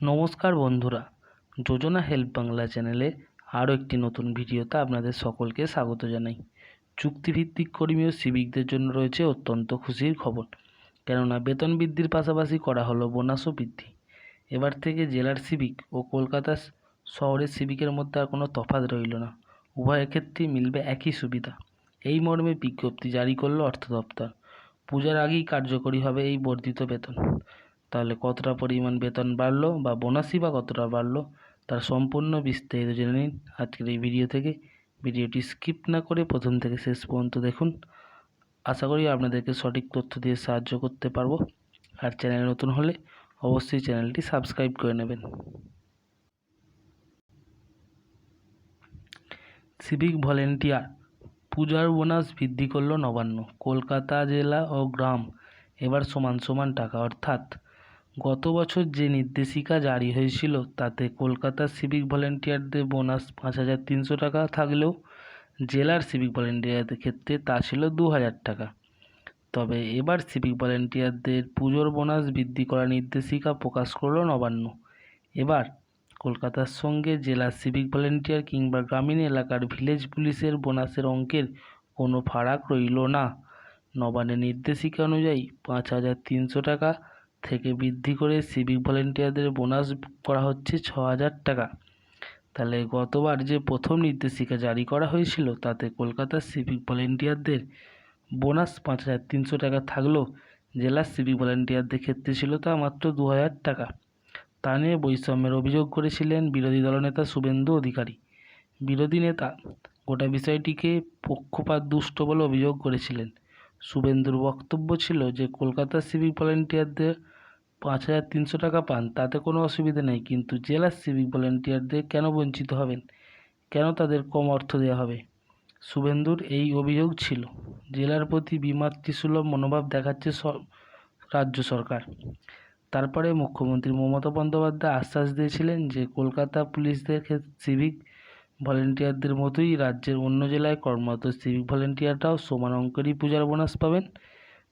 নমস্কার বন্ধুরা, যোজনা হেল্প বাংলা চ্যানেলে আরও একটি নতুন ভিডিওতে আপনাদের সকলকে স্বাগত জানাই। চুক্তিভিত্তিক কর্মী ও সিভিকদের জন্য রয়েছে অত্যন্ত খুশির খবর। কেননা বেতন বৃদ্ধির পাশাপাশি করা হলো বোনাসও বৃদ্ধি। এবার থেকে জেলার সিভিক ও কলকাতা শহরের সিভিকের মধ্যে আর কোনো তফাৎ রইল না। উভয়ের ক্ষেত্রেই মিলবে একই সুবিধা। এই মর্মে বিজ্ঞপ্তি জারি করল অর্থ দপ্তর পূজার আগেই কার্যকরী হবে এই বর্ধিত বেতন। তাহলে কতটা পরিমাণ বেতন বাড়লো বা বোনাসই বা কতটা বাড়লো, তার সম্পূর্ণ বিস্তারিত জেনে নিন আজকের এই ভিডিও থেকে। ভিডিওটি স্কিপ না করে প্রথম থেকে শেষ পর্যন্ত দেখুন। আশা করি আপনাদেরকে সঠিক তথ্য দিয়ে সাহায্য করতে পারব। আর চ্যানেল নতুন হলে অবশ্যই চ্যানেলটি সাবস্ক্রাইব করে নেবেন। সিভিক ভলেন্টিয়ার পূজার বোনাস বৃদ্ধি করল নবান্ন, কলকাতা জেলা ও গ্রাম, এবার সমান সমান টাকা, অর্থাৎ গত বছর যে নির্দেশিকা জারি হয়েছিল, তাতে কলকাতার সিভিক ভলেন্টিয়ারদের বোনাস পাঁচ হাজার তিনশো টাকা থাকলেও জেলার সিভিক ভলেন্টিয়ারদের ক্ষেত্রে তা ছিল দু হাজার টাকা। তবে এবার সিভিক ভলেন্টিয়ারদের পুজোর বোনাস বৃদ্ধি করার নির্দেশিকা প্রকাশ করল নবান্ন। এবার কলকাতার সঙ্গে জেলার সিভিক ভলেন্টিয়ার কিংবা গ্রামীণ এলাকার ভিলেজ পুলিশের বোনাসের অঙ্কের কোনো ফারাক রইল না। নবান্নের নির্দেশিকা অনুযায়ী পাঁচ হাজার তিনশো টাকা থেকে বৃদ্ধি করে সিভিক ভলেন্টিয়ারদের বোনাস করা হচ্ছে ছ হাজার টাকা। তাহলে গতবার যে প্রথম নির্দেশিকা জারি করা হয়েছিল, তাতে কলকাতার সিভিক ভলেন্টিয়ারদের বোনাস পাঁচ হাজার তিনশো টাকা থাকলেও জেলার সিভিক ভলেন্টিয়ারদের ক্ষেত্রে ছিল তা মাত্র দু হাজার টাকা। তা নিয়ে বৈষম্যের অভিযোগ করেছিলেন বিরোধী দলনেতা শুভেন্দু অধিকারী। বিরোধী নেতা গোটা বিষয়টিকে পক্ষপাত দুষ্ট বলে অভিযোগ করেছিলেন। শুভেন্দুর বক্তব্য ছিল যে, কলকাতার সিভিক ভলেন্টিয়ারদের পাঁচ হাজার তিনশো টাকা পান, তাতে কোনো অসুবিধা নেই। কিন্তু জেলার সিভিক ভলেন্টিয়ারদের কেন বঞ্চিত হবেন? কেন তাদের কম অর্থ দেওয়া হবে? শুভেন্দুর এই অভিযোগ ছিল। জেলার প্রতি বিমাতৃসুলভ মনোভাব দেখাচ্ছে রাজ্য সরকার। তারপরে মুখ্যমন্ত্রী মমতা বন্দ্যোপাধ্যায় আশ্বাস দিয়েছিলেন যে, কলকাতা পুলিশদের সিভিক ভলেন্টিয়ারদের মতোই রাজ্যের অন্য জেলায় কর্মরত সিভিক ভলেন্টিয়াররাও সমান অঙ্কেরই পূজার বোনাস পাবেন।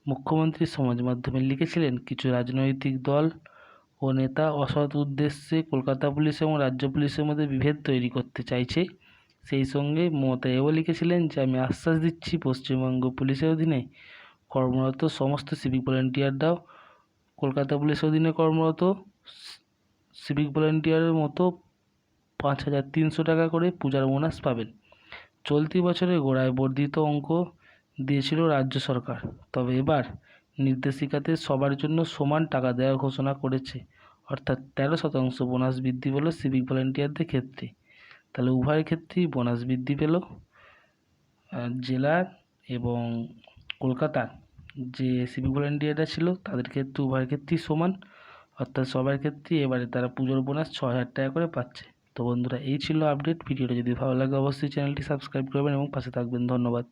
মুখ্যমন্ত্রী সমাজ মাধ্যমে লিখেছিলেন, কিছু রাজনৈতিক দল ও নেতা অসৎ উদ্দেশ্যে কলকাতা পুলিশ এবং রাজ্য পুলিশের মধ্যে বিভেদ তৈরি করতে চাইছে। সেই সঙ্গে মমতা এও লিখেছিলেন যে, আমি আশ্বাস দিচ্ছি, পশ্চিমবঙ্গ পুলিশের অধীনে কর্মরত সমস্ত সিভিক ভলেন্টিয়াররাও কলকাতা পুলিশের অধীনে কর্মরত সিভিক ভলেন্টিয়ারের মতো পাঁচ হাজার তিনশো টাকা করে পূজার বোনাস পাবেন। চলতি বছরে গোড়ায় বর্ধিত অঙ্ক দিয়েছিল রাজ্য সরকার। তবে এবার নির্দেশিকাতে সবার জন্য সমান টাকা দেওয়ার ঘোষণা করেছে, অর্থাৎ তেরো শতাংশ বোনাস বৃদ্ধি পেল সিভিক ভলেন্টিয়ারদের ক্ষেত্রে। তাহলে উভয়ের ক্ষেত্রেই বোনাস বৃদ্ধি পেল জেলার এবং কলকাতার যে সিভিক ভলেন্টিয়াররা ছিল তাদের ক্ষেত্রে উভয়ের ক্ষেত্রেই সমান, অর্থাৎ সবার ক্ষেত্রেই এবারে তারা পুজোর বোনাস ছ হাজার টাকা করে পাচ্ছে। তো বন্ধুরা, এই ছিল আপডেট। ভিডিওটা যদি ভালো লাগে, অবশ্যই চ্যানেলটি সাবস্ক্রাইব করবেন এবং পাশে থাকবেন। ধন্যবাদ।